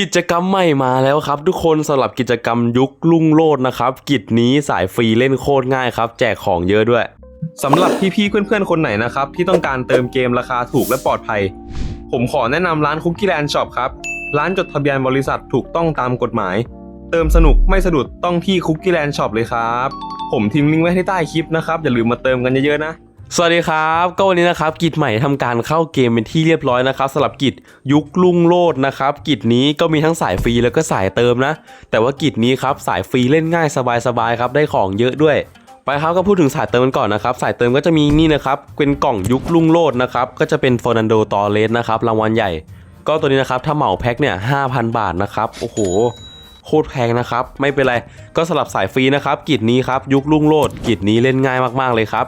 กิจกรรมใหม่มาแล้วครับ ทุกคนสำหรับกิจกรรมยุคลุ่งโลดนะครับ กิจนี้สายฟรีเล่นโคตรง่ายครับ แจกของเยอะด้วยสำหรับพี่ๆเพื่อนๆคนไหนนะครับ ที่ต้องการเติมเกมราคาถูกและปลอดภัย ผมขอแนะนำร้านคุกกี้แลนด์ช็อปครับ ร้านจดทะเบียนบริษัทถูกต้องตามกฎหมาย เติมสนุกไม่สะดุดต้องที่คุกกี้แลนด์ช็อปเลยครับ ผมทิ้งลิงก์ไว้ที่ใต้คลิปนะครับอย่าลืมมาเติมกันเยอะๆนะ สวัสดีครับ ก็วันนี้นะครับกิจใหม่ทำการเข้าเกมเป็นที่เรียบร้อยนะครับสำหรับกิจยุคลุ่งโลดนะครับกิจนี้ก็มีทั้งสายฟรีแล้วก็สายเติมนะ แต่ว่ากิจนี้ครับสายฟรีเล่นง่ายสบายๆครับได้ของเยอะด้วย ไปครับก็พูดถึงสายเติมกันก่อนนะครับ สายเติมก็จะมีนี่นะครับเป็นกล่องยุคลุ่งโลดนะครับก็จะเป็นฟอร์นันโดตอเลสนะครับรางวัลใหญ่ ก็ตัวนี้นะครับถ้าเหมาแพ็คเนี่ย5,000บาทนะครับโอ้โหโคตรแพงนะครับไม่เป็นไรก็สลับสายฟรีนะครับกิจนี้ครับยุคลุ่งโลดกิจนี้เล่นง่ายมากๆเลยครับ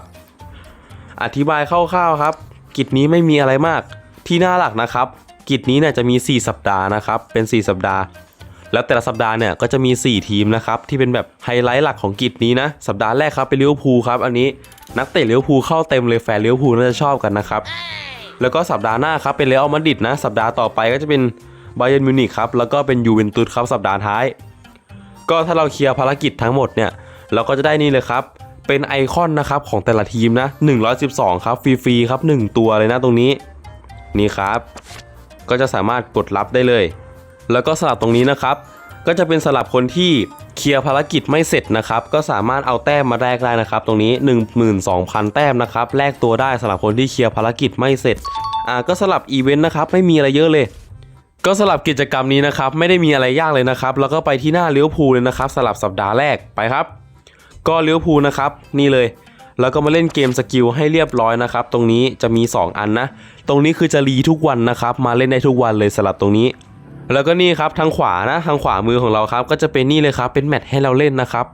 อธิบายคร่าวๆครับ กิจนี้ไม่มีอะไรมาก ที่หน้าหลักนะครับ กิจนี้เนี่ยจะมี 4 สัปดาห์นะครับ เป็น 4 สัปดาห์ แล้วแต่ละสัปดาห์เนี่ยก็จะมี 4 ทีมนะครับ ที่เป็นแบบไฮไลท์หลักของกิจนี้นะ สัปดาห์แรกครับเป็นลิเวอร์พูลครับ อันนี้นักเตะลิเวอร์พูลเข้าเต็มเลยแฟนลิเวอร์พูลน่าจะชอบกันนะครับ แล้วก็สัปดาห์หน้าครับเป็นเรอัลมาดริดนะ สัปดาห์ต่อไปก็จะเป็นไบเย r n m มิวนิกครับ แล้วก็เป็นยูเวนตุสครับสัปดาห์ท้าย ก็ถ้าเราเคลียร์ภารกิจทั้งหมดเนี่ย เราก็จะได้นี่เลยครับ เป็นไอคอนนะครับของแต่ละทีมนะ 112 ครับฟรีๆครับ 1 ตัวเลยนะตรงนี้ นี่ครับ ก็จะสามารถกดรับได้เลย แล้วก็สลับตรงนี้นะครับ ก็จะเป็นสลับคนที่เคลียร์ภารกิจไม่เสร็จนะครับ ก็สามารถเอาแต้มมาแลกได้นะครับ ตรงนี้ 12,000 แต้มนะครับแลกตัวได้สำหรับคนที่เคลียร์ภารกิจไม่เสร็จอ่าก็สลับอีเวนต์นะครับไม่มีอะไรเยอะเลยก็สลับกิจกรรมนี้นะครับ ไม่ได้มีอะไรยากเลยนะครับ แล้วก็ไปที่หน้าเลี้ยวภูเลยนะครับสลับสัปดาห์แรกไปครับ ก็เลี้ยวภูลนะครับ นี่เลย แล้วก็มาเล่นเกมสกิลให้เรียบร้อยนะครับ ตรงนี้จะมี 2 อันนะ ตรงนี้คือจะรีทุกวันนะครับ มาเล่นได้ทุกวันเลยสลับตรงนี้ แล้วก็นี่ครับทางขวานะทางขวามือของเราครับ ก็จะเป็นนี่เลยครับ เป็นแมตช์ให้เราเล่นนะครับ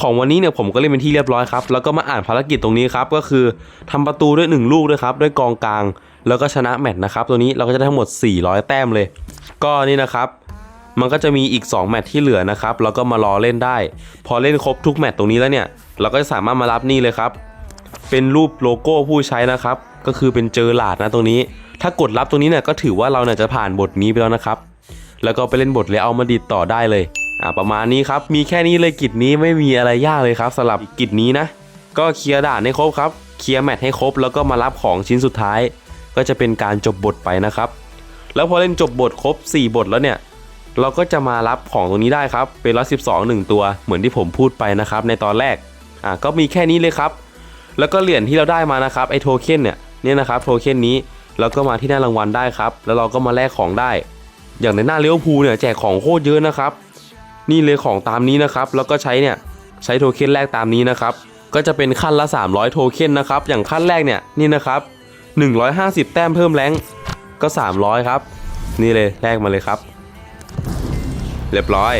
ของวันนี้เนี่ยผมก็เล่นเป็นที่เรียบร้อยครับ แล้วก็มาอ่านภารกิจตรงนี้ครับ ก็คือทำประตูด้วย 1 ลูกด้วยครับ ด้วยกองกลาง แล้วก็ชนะแมตช์นะครับ ตัวนี้เราก็จะได้ทั้งหมด 400 แต้มเลย ก็นี่นะครับ มันก็จะมีอีก 2 แมตช์ที่เหลือนะครับเราก็มารอเล่นได้ พอเล่นครบทุกแมตช์ตรงนี้แล้วเนี่ย เราก็จะสามารถมารับนี่เลยครับ เป็นรูปโลโก้ผู้ใช้นะครับ ก็คือเป็นเจอหลาดนะตรงนี้ ถ้ากดรับตรงนี้เนี่ยก็ถือว่าเราเนี่ยจะผ่านบทนี้ไปแล้วนะครับ แล้วก็ไปเล่นบทแล้วเอามาดิดต่อได้เลยอ่าประมาณนี้ครับมีแค่นี้เลยกิจนี้ไม่มีอะไรยากเลยครับสำหรับกิจนี้นะ ก็เคลียร์ด่านให้ครบครับเคลียร์แมตช์ให้ครบแล้วก็มารับของชิ้นสุดท้าย ก็จะเป็นการจบบทไปนะครับ แล้วพอเล่นจบบทครบ 4 บทแล้วเนี่ย เราก็จะมารับของตรงนี้ได้ครับ เป็นร้อยสิบสองหนึ่งตัว เหมือนที่ผมพูดไปนะครับ ในตอนแรก อ่าก็มีแค่นี้เลยครับ แล้วก็เหรียญที่เราได้มานะครับไอโทเค็นเนี่ย เนี่ยนะครับโทเค็นนี้เราก็มาที่หน้ารางวัลได้ครับ แล้วเราก็มาแลกของได้ อย่างในหน้าเลี้ยวภูเนี่ยแจกของโคตรเยอะนะครับ นี่เลยของตามนี้นะครับ แล้วก็ใช้เนี่ยใช้โทเค็นแรกตามนี้นะครับ ก็จะเป็นขั้นละ 300 โทเค็นนะครับ อย่างขั้นแรกเนี่ยนี่นะครับ150 แต้มเพิ่มแรงก็ 300 ครับ นี่เลยแลกมาเลยครับ เรียบร้อย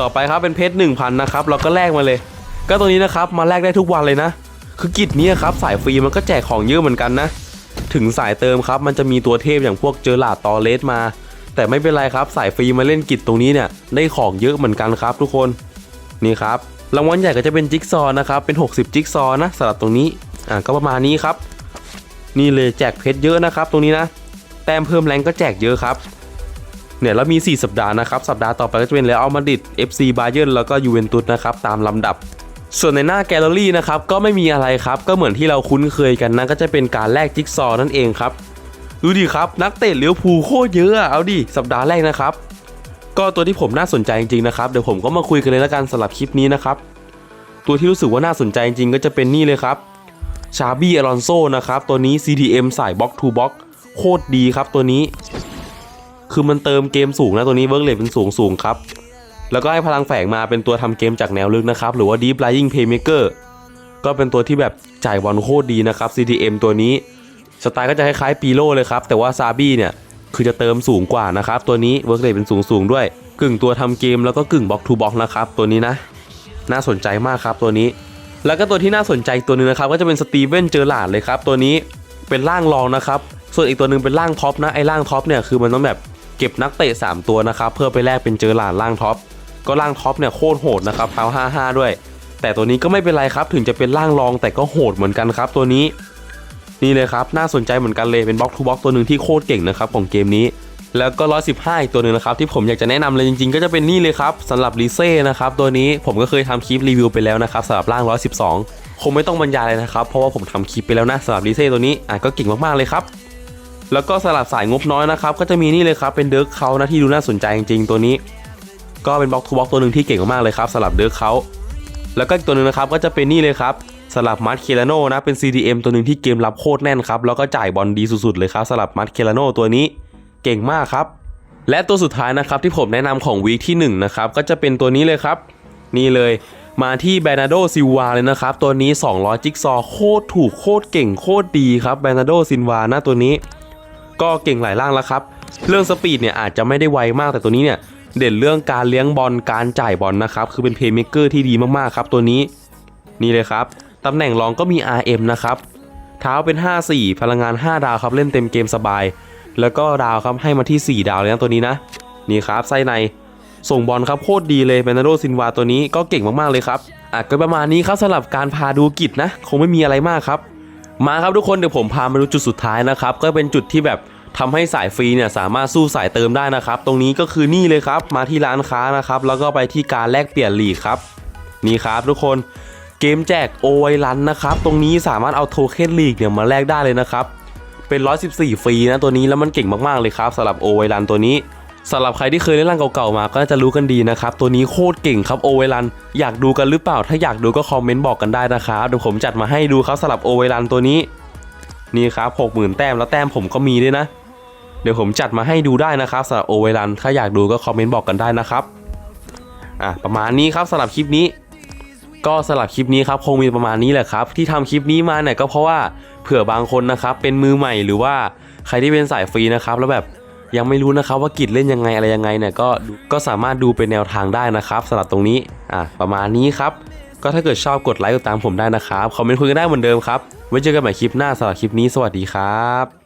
ต่อไปครับเป็นเพชร1,000 นะครับ เราก็แลกมาเลย ก็ตัวนี้นะครับมาแลกได้ทุกวันเลยนะ คือกิจนี้ครับสายฟรีมันก็แจกของเยอะเหมือนกันนะ ถึงสายเติมครับมันจะมีตัวเทพอย่างพวกเจอหลาดตอเลสมา แต่ไม่เป็นไรครับสายฟรีมาเล่นกิจตรงนี้เนี่ยได้ของเยอะเหมือนกันครับ ทุกคนนี่ครับรางวัลใหญ่ก็จะเป็นจิ๊กซอว์นะครับเป็น 60 จิ๊กซอว์นะสำหรับตรงนี้อ่าก็ประมาณนี้ครับ นี่เลยแจกเพชรเยอะนะครับ ตรงนี้นะ แต้มเพิ่มแรงก็แจกเยอะครับ เนี่ยแล้วมี 4 สัปดาห์นะครับ สัปดาห์ต่อไปก็จะเป็นเรอัลมาดริด FC บาเยิร์นแล้วก็ยูเวนตุสนะครับตามลำดับส่วนในหน้าแกลเลอรี่นะครับก็ไม่มีอะไรครับ ก็เหมือนที่เราคุ้นเคยกันนะก็จะเป็นการแลกจิ๊กซอนั่นเองครับ ดูดิครับ นักเตะเลี้ยวภูโคตรเยอะเอาดิสัปดาห์แรกนะครับ ก็ตัวที่ผมน่าสนใจจริงๆนะครับเดี๋ยวผมก็มาคุยกันเลยละกันสำหรับคลิปนี้นะครับ ตัวที่รู้สึกว่าน่าสนใจจริงๆก็จะเป็นนี่เลยครับชาบี้อลอนโซนะครับตัวนี้ CDM สายบล็อกทูบล็อกโคตรดีครับตัวนี้ คือมันเติมเกมสูงนะตัวนี้เวิร์กเลทเป็นสูงสูงครับ แล้วก็ให้พลังแฝงมาเป็นตัวทำเกมจากแนวลึกนะครับ หรือว่า Deep Lying Playmaker ก็เป็นตัวที่แบบจ่ายบอลโคตรดีนะครับ CDM ตัวนี้ สไตล์ก็จะคล้ายๆปีโลเลยครับ แต่ว่าซาบี้เนี่ยคือจะเติมสูงกว่านะครับ ตัวนี้เวิร์กเลทเป็นสูงสูงด้วย กึ่งตัวทำเกมแล้วก็กึ่งบล็อกทูบล็อกนะครับตัวนี้นะน่าสนใจมากครับตัวนี้ แล้วก็ตัวที่น่าสนใจตัวหนึงนะครับ ก็จะเป็นสตีเวนเจอร์ลาดเลยครับตัวนี้เป็นร่างรองนะครับส่วนอีกตัวหนึ่งเป็นร่างท็อปนะไอ้ร่างท็อปเนี่ยคือมันต้องแบบ เก็บนักเตะ 3 ตัวนะครับเพื่อไปแลกเป็นเจอร์ลาดร่างท็อป ก็ร่างท็อปเนี่ยโคตรโหดนะครับเท้า55 ด้วย แต่ตัวนี้ก็ไม่เป็นไรครับถึงจะเป็นร่างรองแต่ก็โหดเหมือนกันครับตัวนี้ นี่เลยครับน่าสนใจเหมือนกันเลยเป็นบล็อกทูบล็อกตัวหนึ่งที่โคตรเก่งนะครับของเกมนี้ แล้วก็115อีกตัวหนึ่งนะครับที่ผมอยากจะแนะนำเลยจริงๆ ก็จะเป็นนี่เลยครับสำหรับลิเซ่นะครับตัวนี้ผมก็เคยทำคลิปรีวิวไปแล้วนะครับสำหรับร่าง112คงไม่ต้องบรรยายเลยนะครับเพราะว่าผมทำคลิปไปแล้วนะสำหรับลิเซ่ตัวนี้อะก็เก่งมากๆเลยครับ แล้วก็สลับสายงบน้อยนะครับก็จะมีนี่เลยครับเป็นเดิร์กเขานะที่ดูน่าสนใจจริงๆตัวนี้ ก็เป็นบล็อกทูบล็อกตัวหนึ่งที่เก่งมากๆเลยครับสลับเดิร์กเขาแล้วก็อีกตัวหนึ่งนะครับก็จะเป็นนี่เลยครับสลับมัดเคลาโนนะเป็น CDM ตัวหนึ่งที่เกมรับโคตรแน่นครับแล้วก็จ่ายบอลดีสุดๆเลยครับสลับมัดเคลาโนตัวนี้เก่งมากครับและตัวสุดท้ายนะครับที่ผมแนะนำของวีคที่1นะครับก็จะเป็นตัวนี้เลยครับ นี่เลยมาที่แบนาโดซิวาเลยนะครับ ตัวนี้ 200 จิ๊กซอว์โคตรถูกโคตรเก่งโคตรดีครับแบนาโดซิลวานะตัวนี้ ก็เก่งหลายร่างแล้วครับ เรื่องสปีดเนี่ยอาจจะไม่ได้ไวมากแต่ตัวนี้เนี่ยเด่นเรื่องการเลี้ยงบอลการจ่ายบอลนะครับ คือเป็นเพย์เม k เกอร์ที่ดีมากๆครับตัวนี้นี่เลยครับตำแหน่งรองก็มี RM นะครับ เท้าเป็น 5-4 พลังงาน 5 ดาวครับเล่นเต็มเกมสบาย แล้วก็ดาวครับให้มาที่ 4 ดาวเลยนะตัวนี้นะ นี่ครับไส้ในส่งบอลครับโคตรดีเลยเบนาโดซินวาตัวนี้ก็เก่งมากๆเลยครับอะก็ประมาณนี้ครับสำหรับการพาดูกิจนะ คงไม่มีอะไรมากครับ มาครับทุกคนเดี๋ยวผมพามาดูจุดสุดท้ายนะครับก็เป็นจุดที่แบบทำให้สายฟรีเนี่ยสามารถสู้สายเติมได้นะครับ ตรงนี้ก็คือนี่เลยครับมาที่ร้านค้านะครับ แล้วก็ไปที่การแลกเปลี่ยนหลีกครับ นี่ครับทุกคนเกมแจกโอไวรันนะครับ ตรงนี้สามารถเอาโทเค็นหลีกเนี่ยมาแลกได้เลยนะครับ เป็น 114 ฟรีนะตัวนี้แล้วมันเก่งมากๆเลยครับสำหรับโอไวรันตัวนี้ สำหรับใครที่เคยเล่นร่างเก่าๆมาก็น่าจะรู้กันดีนะครับ ตัวนี้โคตรเก่งครับโอไวรัน อยากดูกันหรือเปล่า ถ้าอยากดูก็คอมเมนต์บอกกันได้นะครับเดี๋ยวผมจัดมาให้ดูครับสำหรับโอไวรันตัวนี้ นี่ครับ60,000แต้มแล้วแต้มผมก็มีด้วยนะ เดี๋ยวผมจัดมาให้ดูได้นะครับสำหรับโอไวรันถ้าอยากดูก็คอมเมนต์บอกกันได้นะครับอะประมาณนี้ครับสำหรับคลิปนี้ ก็สำหรับคลิปนี้ครับคงมีประมาณนี้แหละครับ ที่ทำคลิปนี้มาเนี่ยก็เพราะว่าเผื่อบางคนนะครับเป็นมือใหม่หรือว่าใครที่เป็นสายฟรีนะครับแล้วแบบ ยังไม่รู้นะครับว่ากิจเล่นยังไงอะไรยังไงเนี่ยก็ก็สามารถดูเป็นแนวทางได้นะครับสำหรับตรงนี้อะประมาณนี้ครับก็ถ้าเกิดชอบกดไลค์กดตามผมได้นะครับคอมเมนต์คุยกันได้เหมือนเดิมครับไว้เจอกันใหม่คลิปหน้าสำหรับคลิปนี้สวัสดีครับ